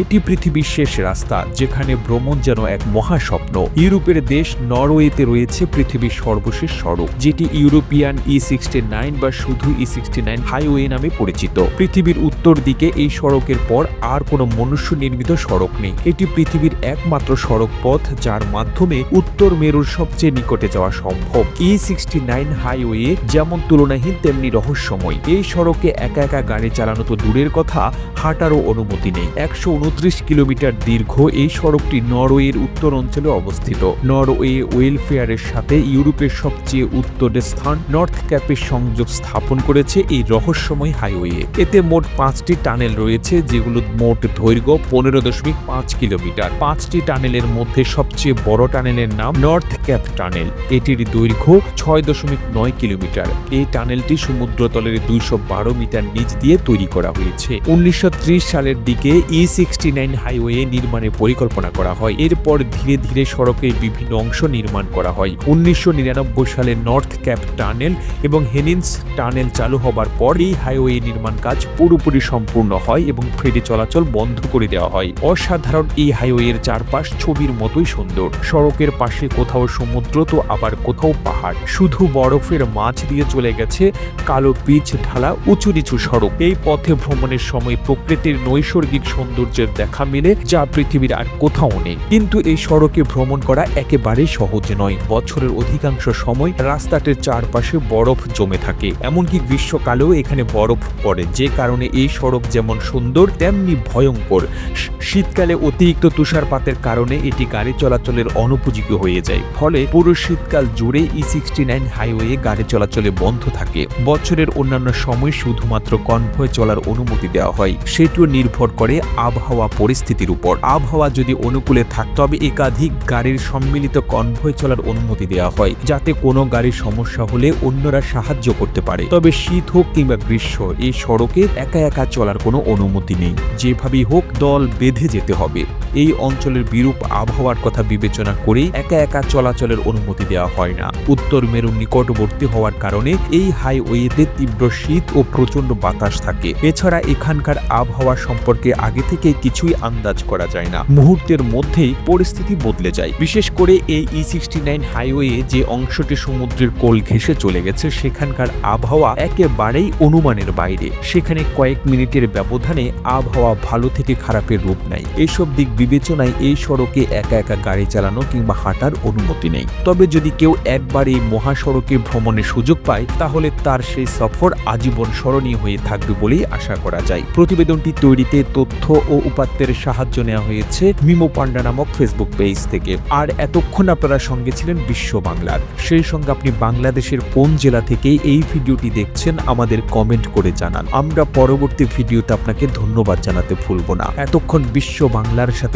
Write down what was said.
এটি পৃথিবীর শেষ রাস্তা, যেখানে ভ্রমণ যেন এক মহাস্বপ্ন। ইউরোপের দেশ নরওয়েতে রয়েছে পৃথিবীর সর্বশেষ সড়ক যেটি ইউরোপিয়ান ই সিক্সটি নাইন বা শুধু ই সিক্সটি নাইন হাইওয়ে নামে পরিচিত। পৃথিবীর উত্তর দিকে এই সড়কের পর আর কোনো মনুষ্য নির্মিত সড়ক নেই। এটি পৃথিবীর একমাত্র সড়ক পথ, যার মাধ্যমে উত্তর মেরুর সবচেয়ে নিকটে যাওয়া সম্ভব। ই সিক্সটি নাইন হাইওয়ে যেমন তুলনাহীন, তেমনি রহস্যময়। এই সড়কে একা একা গাড়ি চালানো তো দূরের কথা, হাঁটারও অনুমতি নেই। একশো উনত্রিশ কিলোমিটার দীর্ঘ এই সড়কটি নরওয়ের উত্তর অঞ্চলে অবস্থিত। নরওয়ে ওয়েলফেয়ারের সাথে ইউরোপের সবচেয়ে উত্তরের স্থান নর্থ ক্যাপের সংযোগ স্থাপন করেছে এই রহস্যময় হাইওয়ে। এতে মোট পাঁচটি টানেল রয়েছে, যেগুলো মোট দৈর্ঘ্য পনেরো দশমিক পাঁচ কিলোমিটার। পাঁচটি টানেলের মধ্যে সবচেয়ে বড় টানেলের নাম নর্থ ক্যাপ টানেল। এটির দৈর্ঘ্য ছয় দশমিক নয় কিলোমিটার। এই টানেলটি সমুদ্রতলের দুইশো বারো মিটার নিচ দিয়ে তৈরি করা হয়েছে। উনিশশো ত্রিশ সালের দিকে ই সিক্সটি নাইন হাইওয়ে নির্মাণের পরিকল্পনা করা হয়। এরপর ধীরে ধীরে সড়কের বিভিন্ন অংশ নির্মাণ করা হয়। উনিশশো নিরানব্বই সালে নর্থ ক্যাপ টানেল এবং হেনিন্স টানেল চালু হবার পর এই হাইওয়ে নির্মাণ কাজ পুরোপুরি সম্পূর্ণ হয় এবং ফেরি চলাচল বন্ধ করে দেওয়া হয়। অসাধারণ এই হাইওয়ের চারপাশ ছবির মতোই সুন্দর। সড়কের পাশে কোথাও সমুদ্র তো আবার কোথাও পাহাড়। শুধু বরফের মাছ দিয়ে চলে গেছে কালো পিচ ঢালা উঁচু নিচু সড়ক। এই পথে ভ্রমণের সময় প্রকৃতির নৈসর্গিক সৌন্দর্যের দেখা মেলে, যা পৃথিবীর আর কোথাও নেই। কিন্তু এই সড়কে ভ্রমণ করা একেবারেই সহজ নয়। বছরের অধিকাংশ সময় রাস্তাটির চারপাশে বরফ জমে থাকে। এমনকি গ্রীষ্মকালেও এখানে বরফ পড়ে। যে কারণে এই সড়ক যেমন সুন্দর, তেমনি ভয়ঙ্কর। শীতকালে অতিরিক্ত তুষারপাতের কারণে এটি গাড়ি চলাচলের অনুপযোগী হয়ে যায়। ফলে পুরো শীতকাল জুড়ে ই সিক্সটি নাইন হাইওয়ে গাড়ি চলাচলে বন্ধ থাকে। বছরের অন্যান্য সময় শুধুমাত্র কনভয় চলার অনুমতি দেওয়া হয়। সেটিও নির্ভর করে আবহাওয়া। পরিস্থিতির উপর। আবহাওয়া যদি অনুকূলে থাকে, তবে একাধিক গাড়ির সম্মিলিত কনভয় চলার অনুমতি দেওয়া হয়, যাতে কোনো গাড়ির সমস্যা হলে অন্যরা সাহায্য করতে পারে। তবে শীত হোক কিংবা গ্রীষ্ম, এই সড়কে একা একা চলার কোনো অনুমতি নেই। যেভাবেই হোক, দল বেঁধে যেতে হবে। এই অঞ্চলের বিরূপ আবহাওয়ার কথা বিবেচনা করেই একা একা চলাচলের অনুমতি দেওয়া হয় না। উত্তর মেরুর নিকটবর্তী হওয়ার কারণে এই হাইওয়েতে তীব্র শীত ও প্রচণ্ড বাতাস থাকে। এছাড়া এখানকার আবহাওয়া সম্পর্কে আগে থেকে কিছুই আন্দাজ করা যায় না। মুহূর্তের মধ্যেই পরিস্থিতি বদলে যায়। বিশেষ করে এই ই সিক্সটি নাইন হাইওয়ে যে অংশটি সমুদ্রের কোল ঘেঁষে চলে গেছে, সেখানকার আবহাওয়া একেবারেই অনুমানের বাইরে। সেখানে কয়েক মিনিটের ব্যবধানে আবহাওয়া ভালো থেকে খারাপের রূপ নেয়। এইসব দিক বিবেচনায় এই সড়কে একা একা গাড়ি চালানো কিংবা হাঁটার অনুমতি নেই। তবে যদি কেউ একবার এই মহাসড়কে ভ্রমণের সুযোগ পায়, তাহলে তার সেই সফর আজীবন স্মরণীয় হয়ে থাকবে বলেই আশা করা যায়। প্রতিবেদনটি তৈরিতে তথ্য ও উপাত্তের সাহায্য নেওয়া হয়েছে মিমো পান্ডা নামক ফেসবুক পেজ থেকে। আর এতক্ষণ আপনারা সঙ্গে ছিলেন বিশ্ব বাংলার। সেই সঙ্গে আপনি বাংলাদেশের কোন জেলা থেকে এই ভিডিওটি দেখছেন, আমাদের কমেন্ট করে জানান। আমরা পরবর্তী ভিডিওতে আপনাকে ধন্যবাদ জানাতে ভুলব না। এতক্ষণ বিশ্ব বাংলার সাথে